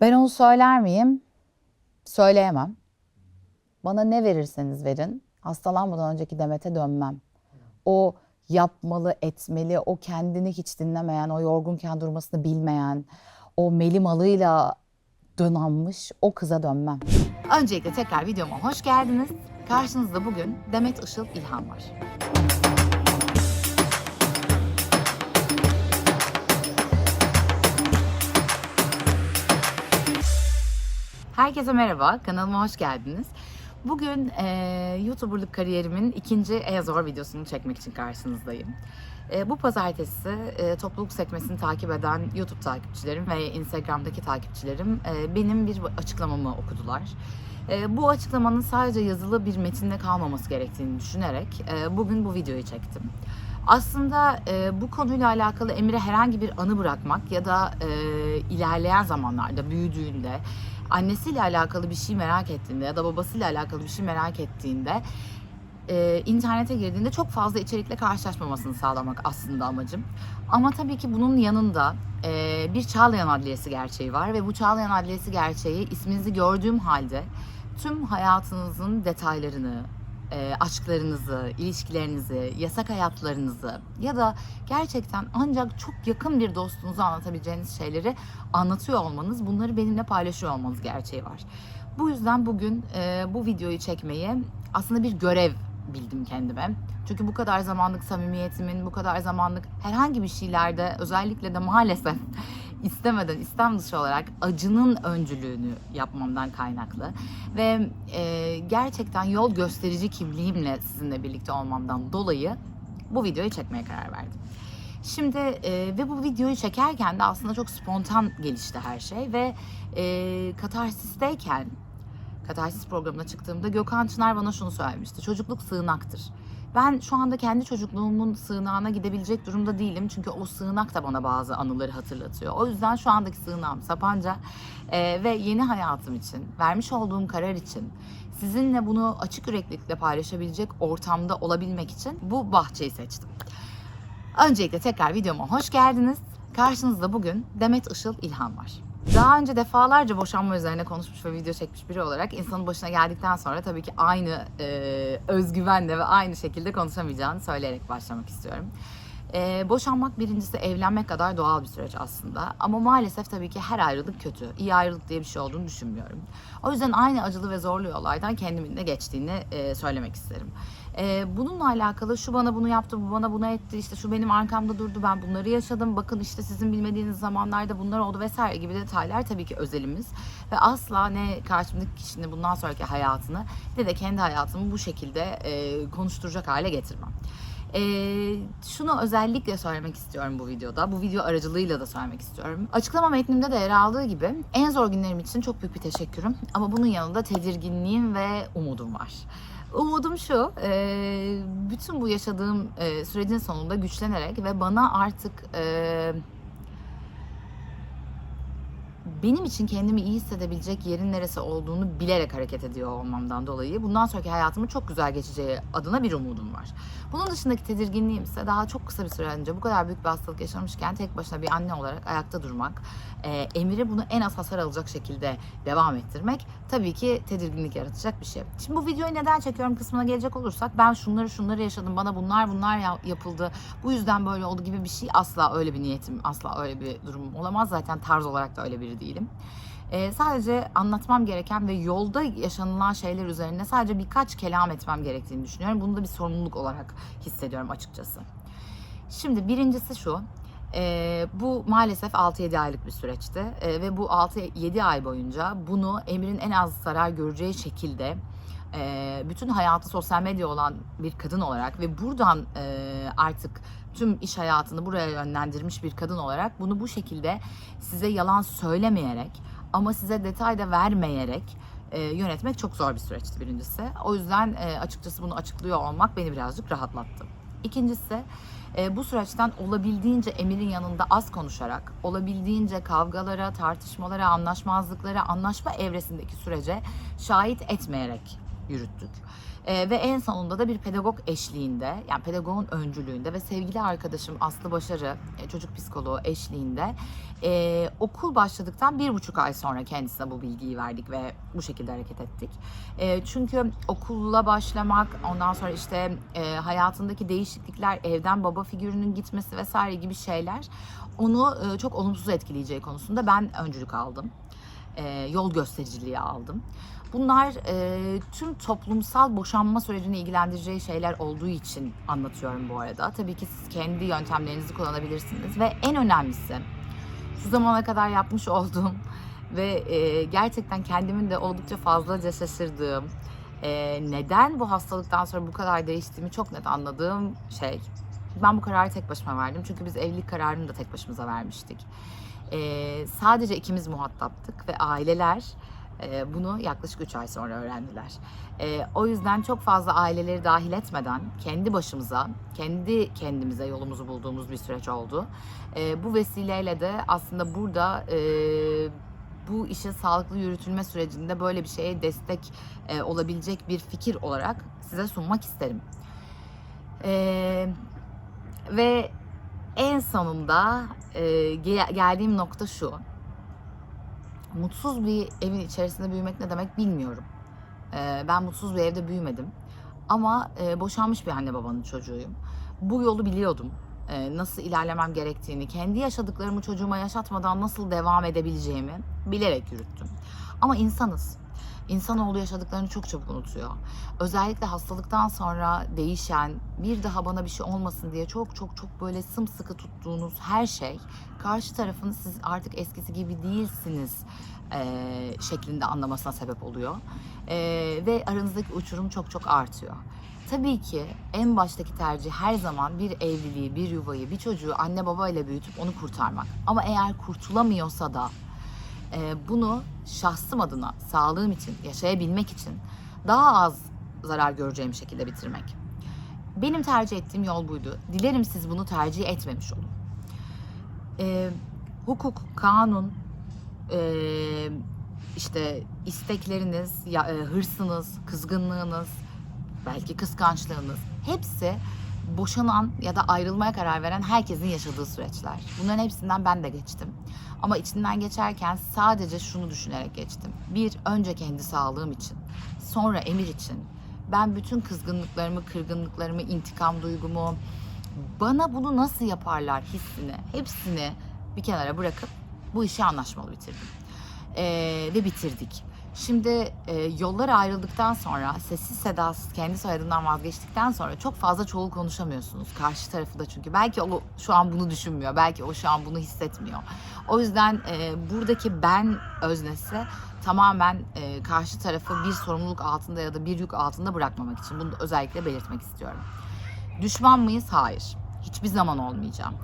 Ben onu söyler miyim? Söyleyemem. Bana ne verirseniz verin, hastalanmadan önceki Demet'e dönmem. O yapmalı, etmeli, o kendini hiç dinlemeyen, o yorgunken durmasını bilmeyen, o meli malıyla donanmış o kıza dönmem. Öncelikle tekrar videoma hoş geldiniz. Karşınızda bugün Demet Işıl İlhan var. Herkese merhaba, kanalıma hoş geldiniz. Bugün eee YouTuber'lık kariyerimin ikinci Eazor videosunu çekmek için karşınızdayım. Eee, bu pazartesi eee, topluluk sekmesini takip eden YouTube takipçilerim ve Instagram'daki takipçilerim eee, benim bir açıklamamı okudular. Eee, bu açıklamanın sadece yazılı bir metinde kalmaması gerektiğini düşünerek eee, bugün bu videoyu çektim. Aslında e, bu konuyla alakalı Emir'e herhangi bir anı bırakmak ya da e, ilerleyen zamanlarda büyüdüğünde annesiyle alakalı bir şey merak ettiğinde ya da babasıyla alakalı bir şey merak ettiğinde e, internete girdiğinde çok fazla içerikle karşılaşmamasını sağlamak aslında amacım. Ama tabii ki bunun yanında e, bir Çağlayan Adliyesi gerçeği var ve bu Çağlayan Adliyesi gerçeği isminizi gördüğüm halde tüm hayatınızın detaylarını, e, aşklarınızı, ilişkilerinizi, yasak hayatlarınızı ya da gerçekten ancak çok yakın bir dostunuza anlatabileceğiniz şeyleri anlatıyor olmanız, bunları benimle paylaşıyor olmanız gerçeği var. Bu yüzden bugün e, bu videoyu çekmeyi aslında bir görev bildim kendime. Çünkü bu kadar zamanlık samimiyetimin, bu kadar zamanlık herhangi bir şeylerde özellikle de maalesef istemeden istem dışı olarak acının öncülüğünü yapmamdan kaynaklı ve e, gerçekten yol gösterici kimliğimle sizinle birlikte olmamdan dolayı bu videoyu çekmeye karar verdim. Şimdi e, ve bu videoyu çekerken de aslında çok spontan gelişti her şey ve e, katarsisteyken katarsis programına çıktığımda Gökhan Çınar bana şunu söylemişti. Çocukluk sığınaktır. Ben şu anda kendi çocukluğumun sığınağına gidebilecek durumda değilim. Çünkü o sığınak da bana bazı anıları hatırlatıyor. O yüzden şu andaki sığınağım Sapanca Ee, ve yeni hayatım için, vermiş olduğum karar için, sizinle bunu açık yüreklilikle paylaşabilecek ortamda olabilmek için bu bahçeyi seçtim. Öncelikle tekrar videoma hoş geldiniz. Karşınızda bugün Demet Işıl İlhan var. Daha önce defalarca boşanma üzerine konuşmuş ve video çekmiş biri olarak insanın başına geldikten sonra tabii ki aynı e, özgüvenle ve aynı şekilde konuşamayacağını söyleyerek başlamak istiyorum. E, boşanmak birincisi evlenmek kadar doğal bir süreç aslında. Ama maalesef tabii ki her ayrılık kötü. İyi ayrılık diye bir şey olduğunu düşünmüyorum. O yüzden aynı acılı ve zorlu yollardan kendimin de geçtiğini e, söylemek isterim. E, bununla alakalı şu bana bunu yaptı, bu bana bunu etti, işte şu benim arkamda durdu, ben bunları yaşadım. Bakın işte sizin bilmediğiniz zamanlarda bunlar oldu vesaire gibi detaylar tabii ki özelimiz. Ve asla ne karşımdaki kişinin bundan sonraki hayatını ne de kendi hayatımı bu şekilde e, konuşturacak hale getirmem. Ee, şunu özellikle söylemek istiyorum bu videoda. Bu video aracılığıyla da söylemek istiyorum. Açıklama metnimde de yer aldığı gibi en zor günlerim için çok büyük bir teşekkürüm. Ama bunun yanında tedirginliğim ve umudum var. Umudum şu, e, bütün bu yaşadığım e, sürecin sonunda güçlenerek ve bana artık e, benim için kendimi iyi hissedebilecek yerin neresi olduğunu bilerek hareket ediyor olmamdan dolayı bundan sonraki hayatımın çok güzel geçeceği adına bir umudum var. Bunun dışındaki tedirginliğim ise daha çok kısa bir süre önce bu kadar büyük bir hastalık yaşamışken tek başına bir anne olarak ayakta durmak, e, Emir'e bunu en az hasar alacak şekilde devam ettirmek tabii ki tedirginlik yaratacak bir şey. Şimdi bu videoyu neden çekiyorum kısmına gelecek olursak ben şunları şunları yaşadım, bana bunlar bunlar ya- yapıldı, bu yüzden böyle oldu gibi bir şey asla öyle bir niyetim, asla öyle bir durumum olamaz. Zaten tarz olarak da öyle biri değilim. Ee, sadece anlatmam gereken ve yolda yaşanılan şeyler üzerine sadece birkaç kelam etmem gerektiğini düşünüyorum. Bunu da bir sorumluluk olarak hissediyorum açıkçası. Şimdi birincisi şu. e, bu maalesef 6-7 aylık bir süreçti E, ve bu 6-7 ay boyunca bunu Emir'in en az zarar göreceği şekilde e, bütün hayatı sosyal medya olan bir kadın olarak ve buradan e, artık tüm iş hayatını buraya yönlendirmiş bir kadın olarak bunu bu şekilde size yalan söylemeyerek ama size detay da vermeyerek e, yönetmek çok zor bir süreçti birincisi. O yüzden e, açıkçası bunu açıklıyor olmak beni birazcık rahatlattı. İkincisi e, bu süreçten olabildiğince Emir'in yanında az konuşarak, olabildiğince kavgalara, tartışmalara, anlaşmazlıklara, anlaşma evresindeki sürece şahit etmeyerek yürüttük. Ee, ve en sonunda da bir pedagog eşliğinde, yani pedagogun öncülüğünde ve sevgili arkadaşım Aslı Başarı, e, çocuk psikoloğu eşliğinde e, okul başladıktan bir buçuk ay sonra kendisine bu bilgiyi verdik ve bu şekilde hareket ettik. E, çünkü okulla başlamak, ondan sonra işte e, hayatındaki değişiklikler, evden baba figürünün gitmesi vesaire gibi şeyler onu e, çok olumsuz etkileyeceği konusunda ben öncülük aldım. E, yol göstericiliği aldım. Bunlar e, tüm toplumsal boşanma sürecini ilgilendireceği şeyler olduğu için anlatıyorum bu arada. Tabii ki siz kendi yöntemlerinizi kullanabilirsiniz ve en önemlisi şu zamana kadar yapmış olduğum ve e, gerçekten kendimin de oldukça fazlaca şaşırdığım, e, neden bu hastalıktan sonra bu kadar değiştiğimi çok net anladığım şey. Ben bu kararı tek başıma verdim çünkü biz evlilik kararını da tek başımıza vermiştik. E, sadece ikimiz muhataptık ve aileler e, bunu yaklaşık 3 ay sonra öğrendiler. E, o yüzden çok fazla aileleri dahil etmeden kendi başımıza, kendi kendimize yolumuzu bulduğumuz bir süreç oldu. E, bu vesileyle de aslında burada e, bu işin sağlıklı yürütülme sürecinde böyle bir şeye destek e, olabilecek bir fikir olarak size sunmak isterim. Ve en sonunda e, ge- geldiğim nokta şu. Mutsuz bir evin içerisinde büyümek ne demek bilmiyorum. E, ben mutsuz bir evde büyümedim. Ama e, boşanmış bir anne babanın çocuğuyum. Bu yolu biliyordum. E, nasıl ilerlemem gerektiğini, kendi yaşadıklarımı çocuğuma yaşatmadan nasıl devam edebileceğimi bilerek yürüttüm. Ama insanız. İnsanoğlu yaşadıklarını çok çabuk unutuyor. Özellikle hastalıktan sonra değişen, bir daha bana bir şey olmasın diye çok çok çok böyle sımsıkı tuttuğunuz her şey karşı tarafın siz artık eskisi gibi değilsiniz eee, şeklinde anlamasına sebep oluyor. Eee, ve aranızdaki uçurum çok çok artıyor. Tabii ki en baştaki tercih her zaman bir evliliği, bir yuvayı, bir çocuğu anne baba ile büyütüp onu kurtarmak. Ama eğer kurtulamıyorsa da e, bunu şahsım adına, sağlığım için, yaşayabilmek için daha az zarar göreceğim şekilde bitirmek. Benim tercih ettiğim yol buydu. Dilerim siz bunu tercih etmemiş olun. E, hukuk, kanun, e, işte istekleriniz, ya, e, hırsınız, kızgınlığınız, belki kıskançlığınız hepsi boşanan ya da ayrılmaya karar veren herkesin yaşadığı süreçler. Bunların hepsinden ben de geçtim. Ama içinden geçerken sadece şunu düşünerek geçtim. Bir, önce kendi sağlığım için. Sonra Emir için. Ben bütün kızgınlıklarımı, kırgınlıklarımı, intikam duygumu, bana bunu nasıl yaparlar hissini, hepsini bir kenara bırakıp bu işi anlaşmalı bitirdim. Ee, ve bitirdik. Şimdi e, yollar ayrıldıktan sonra sessiz sedasız kendi soyadından vazgeçtikten sonra çok fazla çoğul konuşamıyorsunuz. Karşı tarafı da çünkü belki o şu an bunu düşünmüyor. Belki o şu an bunu hissetmiyor. O yüzden e, buradaki ben öznesi tamamen e, karşı tarafı bir sorumluluk altında ya da bir yük altında bırakmamak için. Bunu özellikle belirtmek istiyorum. Düşman mıyız? Hayır. Hiçbir zaman olmayacağım.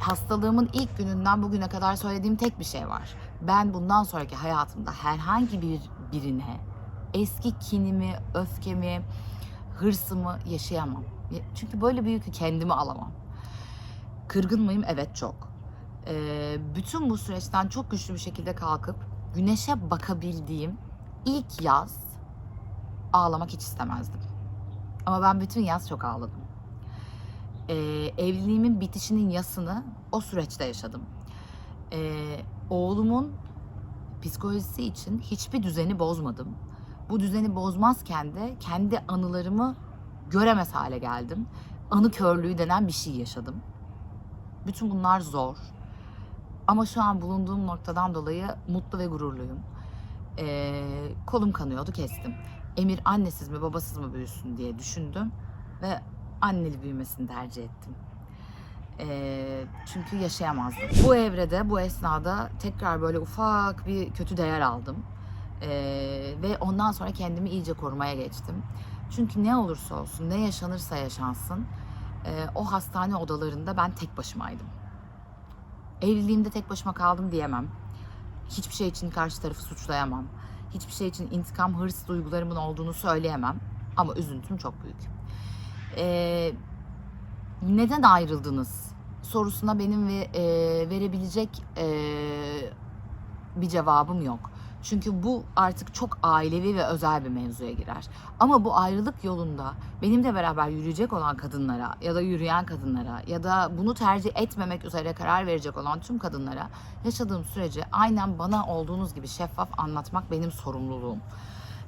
Hastalığımın ilk gününden bugüne kadar söylediğim tek bir şey var. Ben bundan sonraki hayatımda herhangi bir birine eski kinimi, öfkemi, hırsımı yaşayamam. Çünkü böyle bir yükü kendime alamam. Kırgın mıyım? Evet çok. Ee, bütün bu süreçten çok güçlü bir şekilde kalkıp güneşe bakabildiğim ilk yaz ağlamak hiç istemezdim. Ama ben bütün yaz çok ağladım. Ee, evliliğimin bitişinin yasını o süreçte yaşadım. Ee, oğlumun psikolojisi için hiçbir düzeni bozmadım. Bu düzeni bozmazken de kendi anılarımı göremez hale geldim. Anı körlüğü denen bir şey yaşadım. Bütün bunlar zor. Ama şu an bulunduğum noktadan dolayı mutlu ve gururluyum. Ee, kolum kanıyordu kestim. Emir annesiz mi babasız mı büyüsün diye düşündüm ve anneli büyümesini tercih ettim. Ee, çünkü yaşayamazdım. Bu evrede, bu esnada tekrar böyle ufak bir kötü değer aldım. Ee, ve ondan sonra kendimi iyice korumaya geçtim. Çünkü ne olursa olsun, ne yaşanırsa yaşansın, e, o hastane odalarında ben tek başımaydım. Evliliğimde tek başıma kaldım diyemem. Hiçbir şey için karşı tarafı suçlayamam. Hiçbir şey için intikam, hırs duygularımın olduğunu söyleyemem. Ama üzüntüm çok büyük. Ee, neden ayrıldınız sorusuna benim ve, e, verebilecek e, bir cevabım yok. Çünkü bu artık çok ailevi ve özel bir mevzuya girer. Ama bu ayrılık yolunda benimle beraber yürüyecek olan kadınlara ya da yürüyen kadınlara ya da bunu tercih etmemek üzere karar verecek olan tüm kadınlara yaşadığım süreci aynen bana olduğunuz gibi şeffaf anlatmak benim sorumluluğum.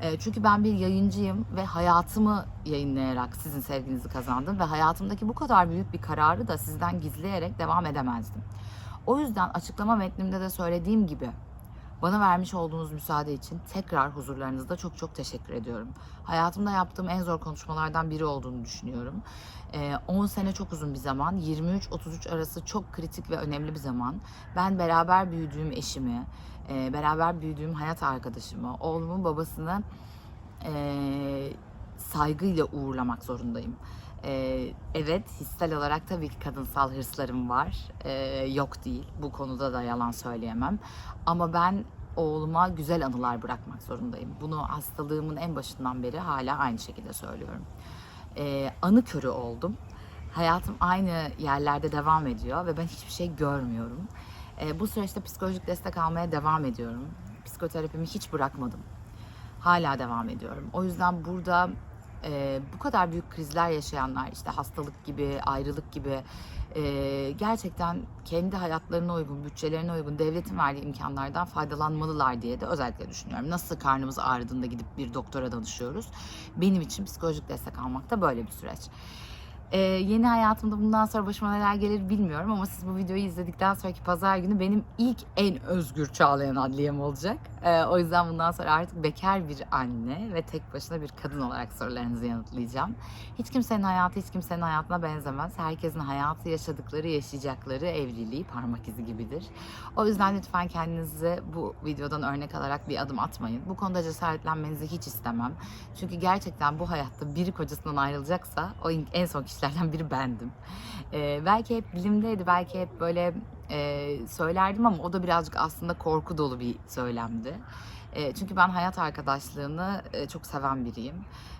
E, Çünkü ben bir yayıncıyım ve hayatımı yayınlayarak sizin sevginizi kazandım ve hayatımdaki bu kadar büyük bir kararı da sizden gizleyerek devam edemezdim. O yüzden açıklama metnimde de söylediğim gibi bana vermiş olduğunuz müsaade için tekrar huzurlarınızda çok çok teşekkür ediyorum. Hayatımda yaptığım en zor konuşmalardan biri olduğunu düşünüyorum. Ee, 10 sene çok uzun bir zaman. 23-33 arası çok kritik ve önemli bir zaman. Ben beraber büyüdüğüm eşimi, e, beraber büyüdüğüm hayat arkadaşımı, oğlumun babasını e, saygıyla uğurlamak zorundayım. Ee, evet hissel olarak tabii ki kadınsal hırslarım var. Ee, yok değil. Bu konuda da yalan söyleyemem. Ama ben oğluma güzel anılar bırakmak zorundayım. Bunu hastalığımın en başından beri hala aynı şekilde söylüyorum. Ee, anı körü oldum. Hayatım aynı yerlerde devam ediyor ve ben hiçbir şey görmüyorum. Ee, bu süreçte psikolojik destek almaya devam ediyorum. Psikoterapimi hiç bırakmadım. Hala devam ediyorum. O yüzden burada e, bu kadar büyük krizler yaşayanlar işte hastalık gibi, ayrılık gibi e, gerçekten kendi hayatlarına uygun, bütçelerine uygun devletin verdiği imkanlardan faydalanmalılar diye de özellikle düşünüyorum. Nasıl karnımız ağrıdığında gidip bir doktora danışıyoruz. Benim için psikolojik destek almak da böyle bir süreç. Ee, yeni hayatımda bundan sonra başıma neler gelir bilmiyorum ama siz bu videoyu izledikten sonraki pazar günü benim ilk en özgür çağlayan adliyem olacak. Ee, o yüzden bundan sonra artık bekar bir anne ve tek başına bir kadın olarak sorularınızı yanıtlayacağım. Hiç kimsenin hayatı hiç kimsenin hayatına benzemez. Herkesin hayatı yaşadıkları, yaşayacakları evliliği parmak izi gibidir. O yüzden lütfen kendinizi bu videodan örnek alarak bir adım atmayın. Bu konuda cesaretlenmenizi hiç istemem. Çünkü gerçekten bu hayatta biri kocasından ayrılacaksa o en son kişilerden biri bendim. Ee, belki hep dilimdeydi, belki hep böyle e, söylerdim ama o da birazcık aslında korku dolu bir söylemdi. E, çünkü ben hayat arkadaşlığını e, çok seven biriyim.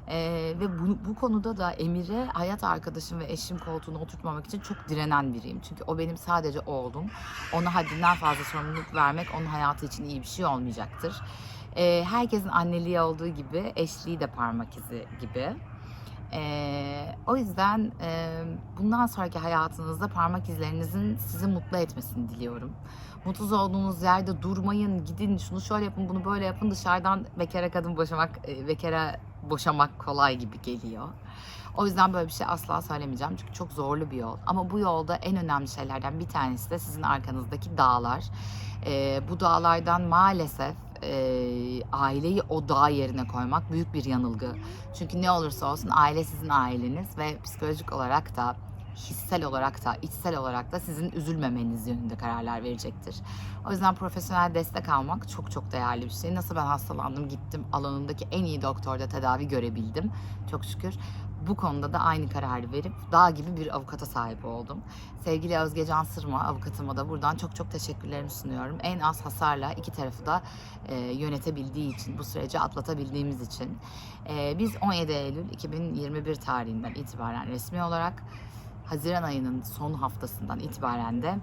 E, ve bu, bu konuda da Emir'e hayat arkadaşım ve eşim koltuğuna oturtmamak için çok direnen biriyim. Çünkü o benim sadece oğlum. Ona haddinden fazla sorumluluk vermek onun hayatı için iyi bir şey olmayacaktır. E, herkesin anneliği olduğu gibi eşliği de parmak izi gibi. Ee, o yüzden e, bundan sonraki hayatınızda parmak izlerinizin sizi mutlu etmesini diliyorum. Mutsuz olduğunuz yerde durmayın, gidin, şunu şöyle yapın, bunu böyle yapın. Dışarıdan bekara kadın boşamak, e, bekara boşamak kolay gibi geliyor. O yüzden böyle bir şey asla söylemeyeceğim çünkü çok zorlu bir yol. Ama bu yolda en önemli şeylerden bir tanesi de sizin arkanızdaki dağlar. Ee, bu dağlardan maalesef e, aileyi o dağ yerine koymak büyük bir yanılgı. Çünkü ne olursa olsun aile sizin aileniz ve psikolojik olarak da hissel olarak da içsel olarak da sizin üzülmemeniz yönünde kararlar verecektir. O yüzden profesyonel destek almak çok çok değerli bir şey. Nasıl ben hastalandım gittim alanındaki en iyi doktorda tedavi görebildim. Çok şükür bu konuda da aynı kararı verip dağ gibi bir avukata sahip oldum. Sevgili Özgecan Sırma avukatıma da buradan çok çok teşekkürlerimi sunuyorum. En az hasarla iki tarafı da e, yönetebildiği için, bu süreci atlatabildiğimiz için. E, biz 17 Eylül 2021 tarihinden itibaren resmi olarak Haziran ayının son haftasından itibaren de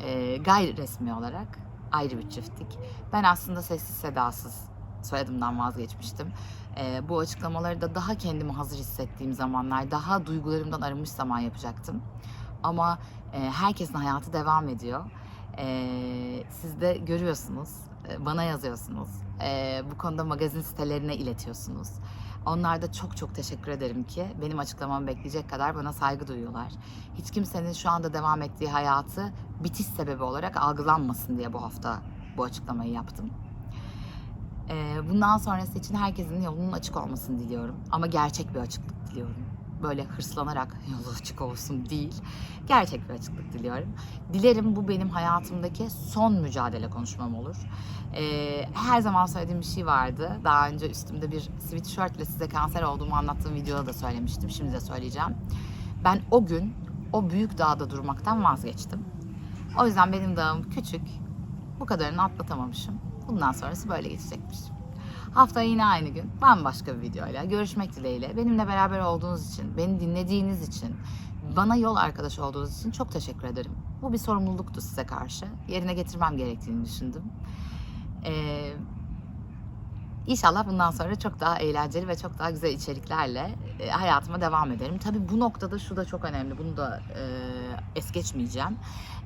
e, gayri resmi olarak ayrı bir çiftlik. Ben aslında sessiz sedasız soyadımdan vazgeçmiştim. E, bu açıklamaları da daha kendimi hazır hissettiğim zamanlar, daha duygularımdan arınmış zaman yapacaktım. Ama e, herkesin hayatı devam ediyor. E, siz de görüyorsunuz, e, bana yazıyorsunuz. E, bu konuda magazin sitelerine iletiyorsunuz. Onlar da çok çok teşekkür ederim ki benim açıklamamı bekleyecek kadar bana saygı duyuyorlar. Hiç kimsenin şu anda devam ettiği hayatı bitiş sebebi olarak algılanmasın diye bu hafta bu açıklamayı yaptım. Ee, bundan sonrası için herkesin yolunun açık olmasını diliyorum. Ama gerçek bir açıklık diliyorum. Böyle hırslanarak yolu açık olsun değil. Gerçek bir açıklık diliyorum. Dilerim bu benim hayatımdaki son mücadele konuşmam olur. Ee, her zaman söylediğim bir şey vardı. Daha önce üstümde bir sweatshirtle size kanser olduğumu anlattığım videoda da söylemiştim. Şimdi de söyleyeceğim. Ben o gün o büyük dağda durmaktan vazgeçtim. O yüzden benim dağım küçük. Bu kadarını atlatamamışım. Bundan sonrası böyle geçecekmiş. Haftaya yine aynı gün bambaşka bir videoyla görüşmek dileğiyle. Benimle beraber olduğunuz için, beni dinlediğiniz için, bana yol arkadaşı olduğunuz için çok teşekkür ederim. Bu bir sorumluluktu size karşı. Yerine getirmem gerektiğini düşündüm. Ee, İnşallah bundan sonra çok daha eğlenceli ve çok daha güzel içeriklerle e, hayatıma devam ederim. Tabii bu noktada şu da çok önemli. Bunu da e, es geçmeyeceğim.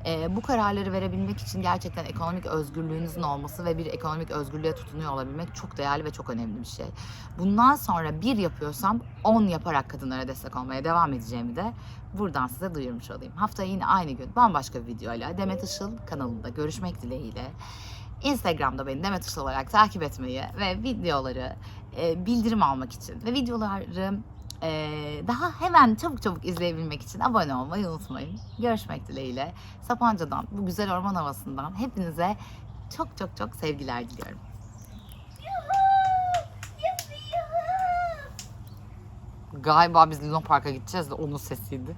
E, bu kararları verebilmek için gerçekten ekonomik özgürlüğünüzün olması ve bir ekonomik özgürlüğe tutunuyor olabilmek çok değerli ve çok önemli bir şey. Bundan sonra bir yapıyorsam 10 yaparak kadınlara destek olmaya devam edeceğimi de buradan size duyurmuş olayım. Haftaya yine aynı gün bambaşka bir videoyla Demet Işıl kanalında görüşmek dileğiyle. Instagram'da beni Demet Işıl olarak takip etmeyi ve videoları e, bildirim almak için ve videoları daha hemen çabuk çabuk izleyebilmek için abone olmayı unutmayın. Görüşmek dileğiyle. Sapanca'dan, bu güzel orman havasından hepinize çok çok çok sevgiler diliyorum. Galiba biz Luna Park'a gideceğiz de onun sesiydi.